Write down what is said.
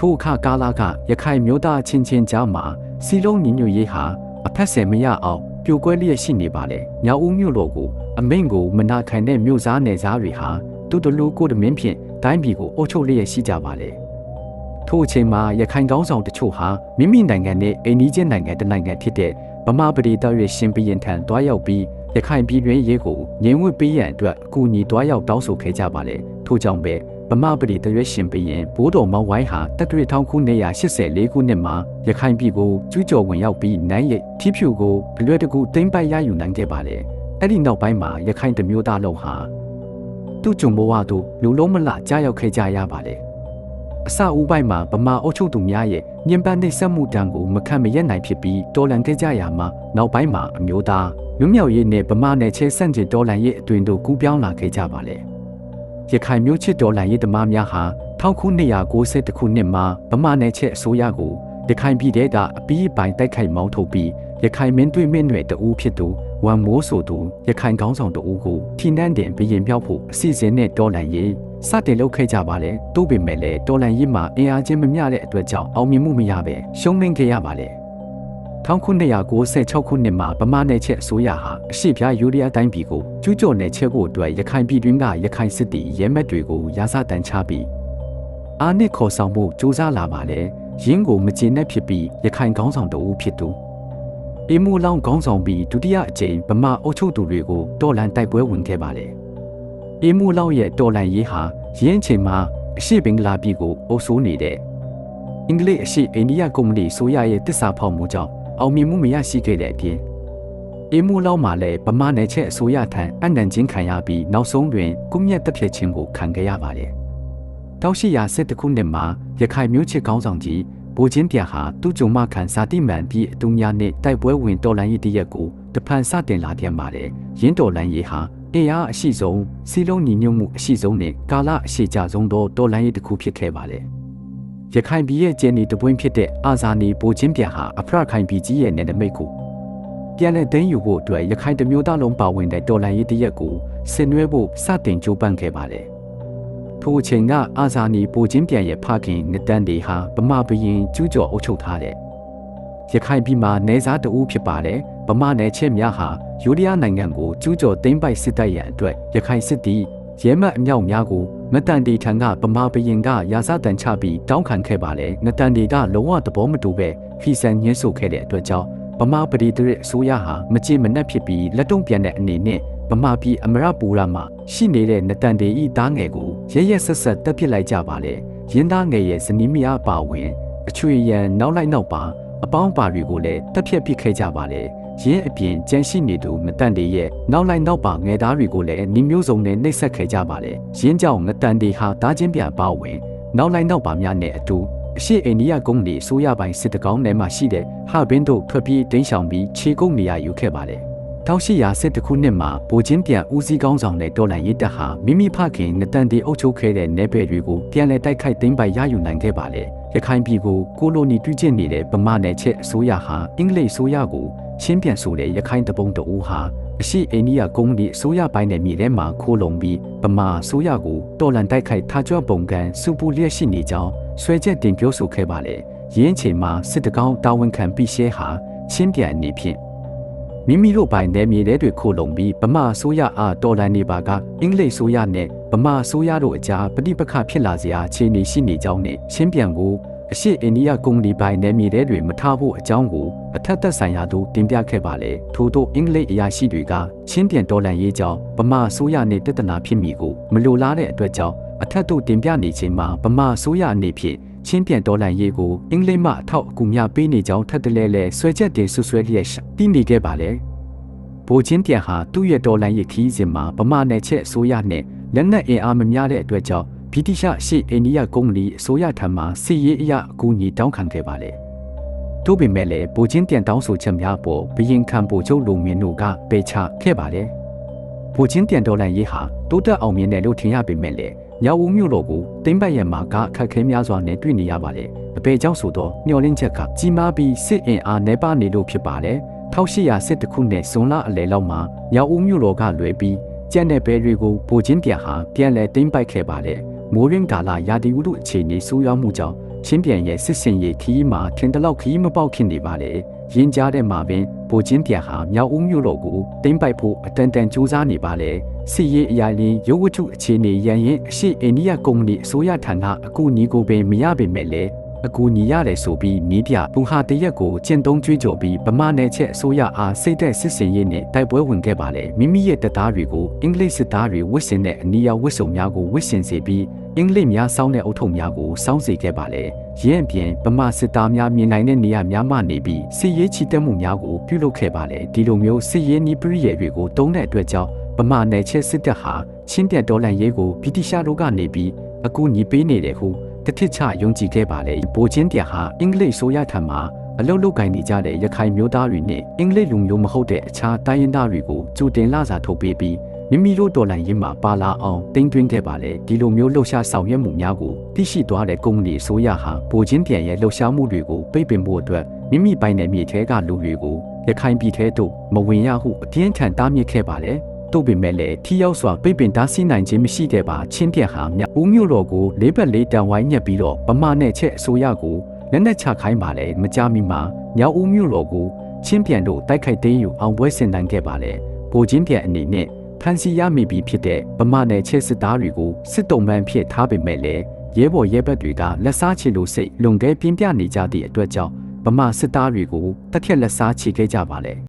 ထိုအခါကာလကရခိုင်မျိုးသားချင်းချင်းကြားမှာစီလုံးညီညွတ်ရေးဟာအဖက်ဆယ်မရအောင်ပြိုကွဲလျက်ရှိနေပါလေ။ညောင်ဦးမြို့တော်ကိုအမိန့်ကိုမနာခံတဲ့မြို့သားနယ်သားတွေဟာတူတလူကိုတမင်းဖြင့်တိုင်းပြည်ကိုအုပ်ချုပ်လျက်ရှိကြပါလေ။ထို့အချိန်မှာရခိုင်ကောင်းဆောင်တချို့ဟာမိမိနိုင်ငံနဲ့အိန္ဒိချင်းနိုင်ငံတနိုင်ငံဖြစ်တဲ့ဗမာပရိသတ်ရဲ့ရှင်ဘီရင်ထံတွားရောက်ပြီးရခိုင်ပြည်တွင်းရေးကိုငြိမ်ဝှက်ပေးရန်အတွက်အကူအညီတွားရောက်တောင်းဆိုခဲ့ကြပါလေ။ထို့ကြောင့်ပဲ ဗမာပရိသတ်ရှင်ဘီရင်ဘိုးတော်မောင်ဝိုင်းဟာတက်တွေ့ထောင်ခု984ခုနှစ်မှာရခိုင်ပြည်ကိုကျူးကျော်ဝင်ရောက်ပြီးနိုင်ရိပ်ထိဖြူကိုဘလွဲတကူသိမ့်ပိုက်ရယူနိုင်ခဲ့ပါလေ။အဲ့ဒီနောက်ပိုင်းမှာရခိုင်တမျိုးသားလုံးဟာသူ့ဂျုံဘဝတို့လူလုံးမလကြားရောက်ခဲ့ကြရပါလေ။အစအဦးပိုင်းမှာဗမာအုပ်ချုပ်သူများရဲ့ညင်ပန်းနှိပ်စက်မှုတံကိုမခံမရက်နိုင်ဖြစ်ပြီးတော်လန်ခဲ့ကြရမှာနောက်ပိုင်းမှာအမျိုးသားမြမြောက်ရေးနဲ့ဗမာနယ်ချဲဆန့်ကျင်တော်လန်ရေးအတွင်တို့ကူးပြောင်းလာခဲ့ကြပါလေ။ ရခိုင်မျိုးချစ်တော်လန်ရေးသမားများဟာ1990ခုနှစ်မှာဗမာနယ်ချဲအစိုးရကိုရခိုင်ပြည်ထဲကအပီးပိုင်တိုက်ခိုက်မောင်းထုတ်ပြီးရခိုင်မင်းတွေ့မင်းနွယ်တဦးဖြစ်သူဝမ်မိုးဆိုသူရခိုင်ကောင်းဆောင်တဦးကိုထိနှန်းတင်ဘရင်ပြောက်ဖို့အစီအစဉ်နဲ့တော်လန်ရေးစတင်လုပ်ခဲ့ကြပါလေတိုးပေမဲ့လည်းတော်လန်ရေးမှာအင်အားချင်းမမျှတဲ့အတွက်ကြောင့်အောင်မြင်မှုမရပဲရှုံးနိမ့်ခဲ့ရပါလေ 1996ခုနှစ်မှာဗမာနယ်ချက်အစိုးရဟာအရှိပြယူရီးယားတိုင်းပြည်ကိုကျူးကျော်နယ်ချက်ဖို့အတွက်ရခိုင်ပြည်တွင်းကရခိုင်စစ်တီရဲမက်တွေကိုရာဇတန်ချပြီးအာနစ်ခေါ်ဆောင်မှုစူးစမ်းလာပါလေရင်းကိုမကျေနပ်ဖြစ်ပြီးရခိုင်ကောင်းဆောင်တဦးဖြစ်သူအေးမူလောင်ခေါင်းဆောင်ပြီးဒုတိယအကြိမ်ဗမာအုပ်ချုပ်သူတွေကိုတော်လန်တိုက်ပွဲဝင်ခဲ့ပါလေအေးမူလောင်ရဲ့တော်လန်ရေးဟာရင်းချိန်မှာအရှိဘင်္ဂလားပြည်ကိုအုပ်စိုးနေတဲ့အင်္ဂလိပ်အရှိအိန္ဒိယကုမ္ပဏီဆိုရရဲ့တစ္ဆာဖောက်မှုကြောင့် အောင်မြင်မှုမရရှိခဲ့တဲ့အပြင်အေးမူလောင်မှာလည်းဗမာနယ်ချက်အစိုးရထံအနံ့ချင်းခံရပြီးနောက်ဆုံးတွင်ကုမြတ်တပ်ဖြတ်ခြင်းကိုခံခဲ့ရပါတယ်တောက်ရှိရာစစ်တခုနှစ်မှာရခိုင်မျိုးချစ်ကောင်းဆောင်ကြီးဘိုးချင်းပြဟာသူ့ကြုံမခံဇာတိမှန်ပြီးအတူများနဲ့တိုက်ပွဲဝင်တော်လန်ရေးတရက်ကိုတဖန်စတင်လာပြန်ပါတယ်ရင်းတော်လန်ရေးဟာအင်အားအရှိဆုံးစီလုံးညီညွတ်မှုအရှိဆုံးနဲ့ကာလအရှိကြဆုံးသောတော်လန်ရေးတစ်ခုဖြစ်ခဲ့ပါတယ် ရခိုင်ပြည်ရဲ့ကျင်းဒီတပွင့်ဖြစ်တဲ့အာဇာနည်ဘိုးချင်းပြဟာအဖရခိုင်ပြည်ကြီးရဲ့နယ်နိမိတ်ကိုပြန်လည်သိမ်းယူဖို့အတွက်ရခိုင်တမျိုးသားလုံးပါဝင်တဲ့တော်လန်ရေးတရက်ကိုဆင်နွှဲဖို့စတင်ကြိုးပမ်းခဲ့ပါတယ်ထိုအချိန်ကအာဇာနည်ပိုချင်းပြန်ရဲ့ဖခင်နတန်ဒီဟာဗမာဘရင်ကျူးကျော်အုပ်ချုပ်ထားတဲ့ရခိုင်ပြည်မှာနေစားတအူးဖြစ်ပါတယ်ဗမာနယ်ချက်များဟာယူရီးယားနိုင်ငံကိုကျူးကျော်သိမ်းပိုက်စစ်တပ်ရန်အတွက်ရခိုင်စစ်သည်ရဲမတ်အမြောက်များကို ငတန်ဒီထံကဗမာဘရင်ကရာဇတန်ချပြီးတောင်းခံခဲ့ပါလေငတန်ဒီကလုံးဝသဘောမတူပဲဖီဆန်ညှင်းဆိုခဲ့တဲ့အတွက်ကြောင့်ဗမာပရိသတ်အစိုးရဟာမကြည်မနှက်ဖြစ်ပြီးလက်တုံ့ပြန်တဲ့အနေနဲ့ဗမာပြည်အမရပူရမှာရှိနေတဲ့နတန်တေဤသားငယ်ကိုရရက်ဆက်ဆက်တက်ပစ်လိုက်ကြပါလေရင်းသားငယ်ရဲ့ဇနီးမယားပါဝင်အချွေရန်နောက်လိုက်နောက်ပါအပေါင်းပါတွေကိုလည်းတက်ဖြတ်ပစ်ခဲ့ကြပါလေ ရင်းအပြင်ကြမ်းရှိနေသူငတန်တေရဲ့နောက်လိုက်နောက်ပါငယ်သားတွေကိုလည်းနှီးမျိုးစုံနဲ့နှိပ်စက်ခဲ့ကြပါလေရင်းကြောင့်ငတန်တေဟာတားချင်းပြန်ပါဝင်နောက်လိုက်နောက်ပါများနဲ့အတူအရှိအိန္ဒိယကုန်းနေအစိုးရပိုင်းစစ်တကောင်းထဲမှာရှိတဲ့ဟာဘင်းတို့ထွက်ပြေးတိမ်းရှောင်ပြီးခြေကုပ်နေရယူခဲ့ပါတယ် 1810ခုနှစ်မှာဗိုလ်ချင်းပြန်ဦးစီးကောင်းဆောင်တဲ့တော်လှန်ရေးတပ်ဟာမိမိဖခင်နတန်တီအုပ်ချုပ်ခဲ့တဲ့နယ်ပယ်တွေကိုပြန်လည်တိုက်ခိုက်သိမ်းပိုက်ရယူနိုင်ခဲ့ပါလေရခိုင်ပြည်ကိုကိုလိုနီတွင်းကျင်နေတဲ့ဗမာနယ်ချက်အစိုးရဟာအင်္ဂလိပ်အစိုးရကိုချင်းပြန်ဆိုတဲ့ရခိုင်တပုံတအူးဟာအရှိအိန္ဒိယကုန်းဒီအစိုးရပိုင်းနယ်မြေထဲမှာခိုးလုံပြီးဗမာအစိုးရကိုတော်လန်တိုက်ခိုက်ထားကြပုံကန်စူပူလျက်ရှိနေကြောင်းဆွဲချက်တင်ပြောဆိုခဲ့ပါလေရင်းချိန်မှာစစ်တကောင်းတာဝန်ခံပြီးရှဲဟာချင်းပြန်အနေဖြင့် မိမိတို့ပိုင်နယ်မြေတွေခိုလုံပြီးဗမာအစိုးရအားတော်လှန်နေပါကအင်္ဂလိပ်အစိုးရနဲ့ဗမာအစိုးရတို့အကြားပဋိပက္ခဖြစ်လာစရာအခြေအနေရှိနေကြောင်းနဲ့ချင်းပြန်ကိုအရှိအိန္ဒိယကုမ္ပဏီပိုင်နယ်မြေတွေမထားဖို့အကြောင်းကိုအထက်သက်ဆိုင်ရာတို့တင်ပြခဲ့ပါလေထို့သောအင်္ဂလိပ်အရာရှိတွေကချင်းပြန်တော်လှန်ရေးကြောင်းဗမာအစိုးရနဲ့တည်တနာဖြစ်မိကိုမလိုလားတဲ့အတွက်ကြောင့်အထက်တို့တင်ပြနေချိန်မှာဗမာအစိုးရအနေဖြင့်ချင်းပြန်တော်လှန်ရေးကိုအင်္ဂလိပ်မှအထောက်အကူများပေးနေကြောင်းထပ်တလဲလဲဆွဲချက်တင်ဆွဆွဲလျက်ပြီးနေခဲ့ပါလေ ဘိုချင်းပြန်ဟာသူ့ရဲ့တော်လှန်ရေးခီးစဉ်မှာဗမာနယ်ချက်အစိုးရနဲ့လက်နက်အင်အားမများတဲ့အတွက်ကြောင့်ဗြိတိရှရှေ့အိန္ဒိယကုမ္ပဏီအစိုးရထံမှစစ်ရေးအရာအကူအညီတောင်းခံခဲ့ပါလေထို့ပေမဲ့လည်းဗိုလ်ချင်းပြန်တောင်းဆိုချက်များပေါ်ဘရင်ခံဗိုလ်ချုပ်လူမင်းတို့ကပယ်ချခဲ့ပါတယ်ဗိုလ်ချင်းပြန်တော်လှန်ရေးဟာတိုးတက်အောင်မြင်တယ်လို့ထင်ရပေမဲ့လည်းညောင်ဦးမြို့တော်ကိုတင်းပတ်ရမှာကအခက်ခဲများစွာနဲ့တွေ့နေရပါတယ်အပေကြောင့်ဆိုတော့မျောလင်းချက်ကကြီးမားပြီးစစ်အင်အားနှဲပါနေလို့ဖြစ်ပါတယ် 1800စစ်တခုနဲ့ဇွန်လအလယ်လောက်မှာညောင်ဦးမြို့တော်ကလွယ်ပြီးကျန်တဲ့ဘဲတွေကိုဗိုလ်ချင်းပြန်ဟာပြန်လဲတင်းပိုက်ခဲ့ပါတယ်မိုးရင်းကာလရာသီဥတုအခြေအနေဆိုးရွားမှုကြောင့်ချင်းပြန်ရဲ့စစ်စင်ရေးခီးမှာထင်တလောက်ခီးမပေါက်ခင်နေပါလေရင်ကြားတဲ့မှာပင်ဗိုလ်ချင်းပြန်ဟာမြောက်ဦးမြို့တော်ကိုတင်းပိုက်ဖို့အတန်တန်ကြိုးစားနေပါလေစစ်ရေးအရာလင်းရုပ်ဝတ္ထုအခြေအနေရန်ရင်အရှိအိန္ဒိယကုမ္ပဏီအစိုးရဌာနအကူအညီကိုပင်မရပေမဲ့လေ အကူအညီရတယ်ဆိုပြီးမီးပြဘူဟာတရက်ကိုကျင့်သုံးကြွေးကြော်ပြီးဗမာနယ်ချက်အစိုးရအားစိတ်သက်စစ်စင်ရေးနဲ့တိုက်ပွဲဝင်ခဲ့ပါလေမိမိရဲ့တပ်သားတွေကိုအင်္ဂလိပ်စစ်သားတွေဝစ်စင်တဲ့အနီရောင်ဝစ်စုံများကိုဝစ်စင်စေပြီးအင်္ဂလိပ်များစောင်းတဲ့အုပ်ထုပ်များကိုစောင်းစေခဲ့ပါလေရင့်အပြင်ဗမာစစ်သားများမြင်နိုင်တဲ့နေရာများမှနေပြီးစစ်ရေးချီတက်မှုများကိုပြုလုပ်ခဲ့ပါလေဒီလိုမျိုးစစ်ရေးနီးပရိယေတွေကိုတုံးတဲ့အတွက်ကြောင့်ဗမာနယ်ချက်စစ်တပ်ဟာချင်းပြတ်တော်လန်ရေးကိုဗြိတိရှားတို့ကနေပြီးအကူအညီပေးနေတယ်ဟု တထစ်ချယုံကြည်ခဲ့ပါလေဗိုလ်ချင်းပြဟာအင်္ဂလိပ်ဆိုရထံမှာအလုတ်လုတ်ကင်နေကြတဲ့ရခိုင်မျိုးသားတွေနဲ့အင်္ဂလိပ်လူမျိုးမဟုတ်တဲ့အခြားတိုင်းရင်းသားတွေကိုကြိုတင်လာစာထုတ်ပေးပြီးမိမိတို့တော်လှန်ရေးမှာပါလာအောင်တင်းသွင်းခဲ့ပါလေဒီလိုမျိုးလှုပ်ရှားဆောင်ရွက်မှုများကိုသိရှိသွားတဲ့ကုမ္ပဏီအစိုးရဟာဗိုလ်ချင်းပြန်ရဲ့လှုပ်ရှားမှုတွေကိုပိတ်ပင်ဖို့အတွက်မိမိပိုင်တဲ့မြေထဲကလူတွေကိုရခိုင်ပြည်ထဲသို့မဝင်ရဟုအပြင်းထန်တားမြစ်ခဲ့ပါလေ တို့ပေမဲ့လည်းထီရောက်စွာပိတ်ပင်တားဆီးနိုင်ခြင်းမရှိခဲ့ပါချင်းပြက်ဟာမြဦးမျိုးတော်ကိုလေးဘက်လေးတန်ဝိုင်းညက်ပြီးတော့ဗမာနဲ့ချက်အစိုးရကိုလက်နက်ချခိုင်းပါလေမကြမီမှာညဦးမျိုးတော်ကိုချင်းပြန်တို့တိုက်ခိုက်သိမ်းယူအောင်ပွဲဆင်တန်းခဲ့ပါလေဗိုလ်ချင်းပြန်အနေနဲ့ဖန်စီရမိပြီးဖြစ်တဲ့ဗမာနယ်ချက်စစ်သားတွေကိုစစ်တုံးမှန်ဖြစ်ထားပေမဲ့လည်းရဲဘော်ရဲဘက်တွေကလက်စားချေလို့စိတ်လွန်ကဲပြင်းပြနေကြသည့်အတွက်ကြောင့်ဗမာစစ်သားတွေကိုတက်ထက်လက်စားချေခဲ့ကြပါလေ